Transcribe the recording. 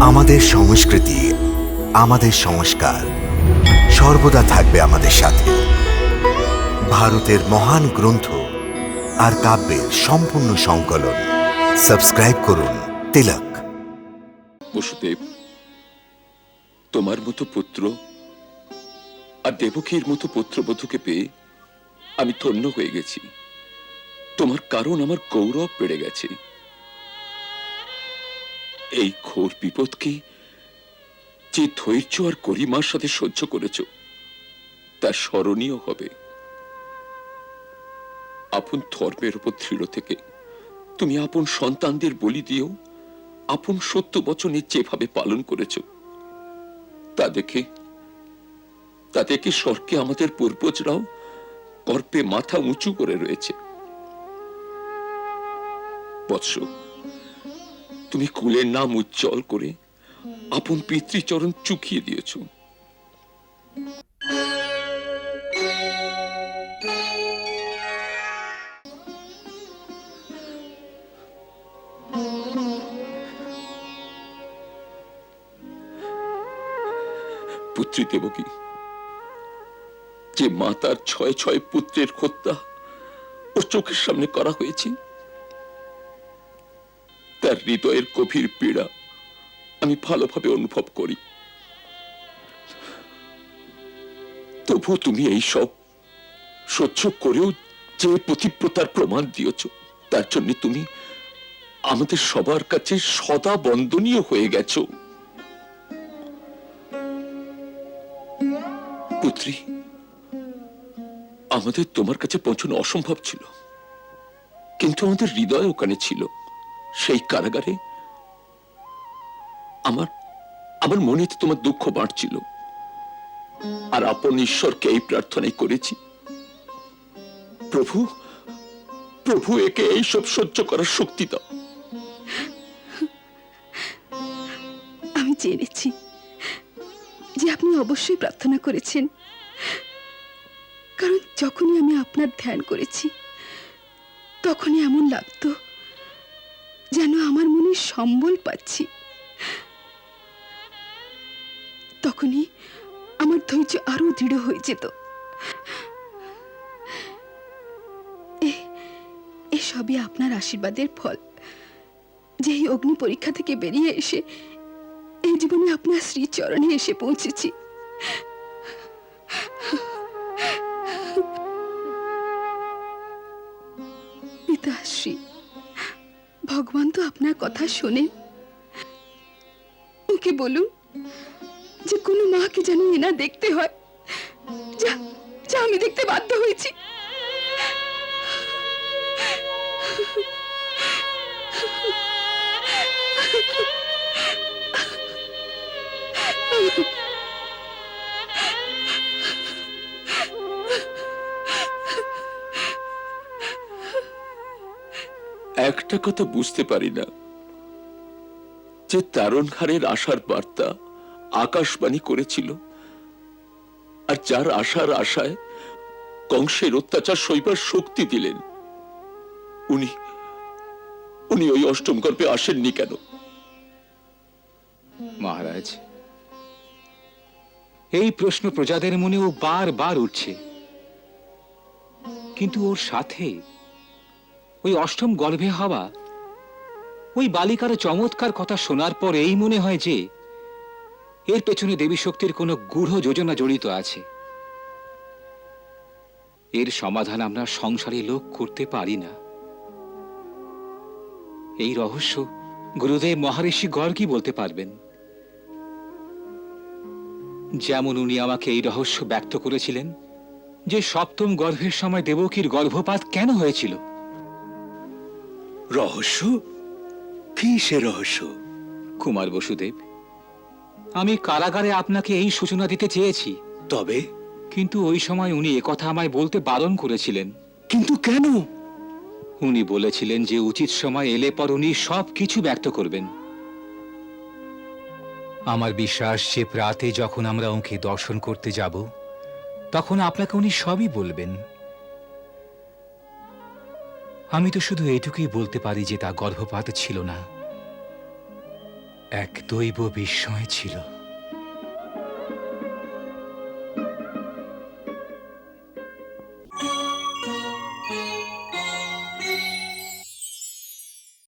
আমাদের সংস্কৃতি, আমাদের সংস্কার সর্বদা থাকবে আমাদের সাথে। ভারতের মহান গ্রন্থ আর কাব্যের সম্পূর্ণ সংকলন। সাবস্ক্রাইব করুন তিলক। বসুদেব, তোমার মতো পুত্র আর দেবকীর মতো পুত্রবধূকে পেয়ে আমি ধন্য হয়ে গেছি। তোমার কারণ আমার গৌরব বেড়ে গেছে। এই ঘোর বিপদকে যে ধৈর্য আর গরিমার সাথে সহ্য করেছ, তা স্মরণীয় হবে। আপন ধর্মের উপর দৃঢ় থেকে তুমি আপন সন্তানদের বলি দিয়েও আপন সত্য বচনে যেভাবে পালন করেছ, তা দেখে তা দেখে স্বর্গে আমাদের পূর্বজরাও গর্বে মাথা উঁচু করে রয়েছে। বৎস। তুমি কুলের নাম উজ্জ্বল করে আপন পিতৃচরণ চুকিয়ে দিয়েছ। পুত্রী দেবকী, যে মাতার ছয় ছয় পুত্রের হত্যা ও চোখের সামনে করা হয়েছে তার হৃদয়ের গভীর পীড়া আমি ভালোভাবে অনুভব করি। তবু তুমি এই সব সহ্য করেও যে প্রতিব্রতার প্রমাণ দিয়েছ, তার জন্য তুমি আমাদের সবার কাছে সদা বন্দনীয় হয়ে গেছ। পুত্রী, আমাদের তোমার কাছে পৌঁছানো অসম্ভব ছিল, কিন্তু আমাদের হৃদয় ওখানে ছিল। সেই কারাগারে আমার আমার মনে তোমার দুঃখ বাড়ছিল। আর আপন ঈশ্বরকে এই প্রার্থনাই করেছি। প্রভু প্রভু একে এইসব সহ্য করার শক্তি দাও। আমি জেনেছি যে আপনি অবশ্যই প্রার্থনা করেছেন। কারণ যখনই আমি আপনার ধ্যান করেছি, তখনই এমন লাগতো যেন আমার মনে সম্বল পাচ্ছি। তখনই আমার ধৈর্য আরও দৃঢ় হয়ে যেত। এসবই আপনার আশীর্বাদের ফল। যে এই অগ্নি পরীক্ষা থেকে বেরিয়ে এসে এই জীবনে আপনার শ্রীচরণে এসে পৌঁছেছি। পিতাশ্রী ভগবান তো আপনার কথা শোনেন। ওকে বলুন যে কোনো মাকে যেন এনা দেখতে হয়। যা যা আমি দেখতে বাধ্য হয়েছি। একটা কথা বুঝতে পারি না। যে তারণহারের আশার বার্তা আকাশবাণী করেছিল, আর যার আশার আশায় কংসের অত্যাচার সইবার শক্তি দিলেন, উনি উনি ওই অষ্টম গল্পে আসেননি কেন? মহারাজ, এই প্রশ্ন প্রজাদের মনেও বারবার উঠছে। কিন্তু ওর সাথে ওই অষ্টম গর্ভে হওয়া। ওই বালিকার চমৎকার কথা শোনার পর এই মনে হয় যে, এর পেছনে দেবী শক্তির কোনো গূঢ় যোজনা জড়িত আছে। এর সমাধান আমরা সংসারী লোক করতে পারি না। এই রহস্য গুরুদেব মহারিষি গর্গই বলতে পারবেন। যেমন উনি আমাকে এই রহস্য ব্যক্ত করেছিলেন যে সপ্তম গর্ভের সময় দেবকীর গর্ভপাত কেন হয়েছিল। রহস্য? কি সে রহস্য? কুমার বসুদেব আমি কারাগারে আপনাকে এই সূচনা দিতে চেয়েছি। তবে? কিন্তু ওই সময় উনি একথা আমায় বলতে বারণ করেছিলেন। কিন্তু কেন? উনি বলেছিলেন যে উচিত সময় এলে পর উনি সব কিছু ব্যক্ত করবেন। আমার বিশ্বাস যে প্রাতে যখন আমরা ওকে দর্শন করতে যাব তখন আপনাকে উনি সবই বলবেন। আমি তো শুধু এটুকুই বলতে পারি যে তা গর্ভপাত ছিল না। এক দৈব বিস্ময় ছিল।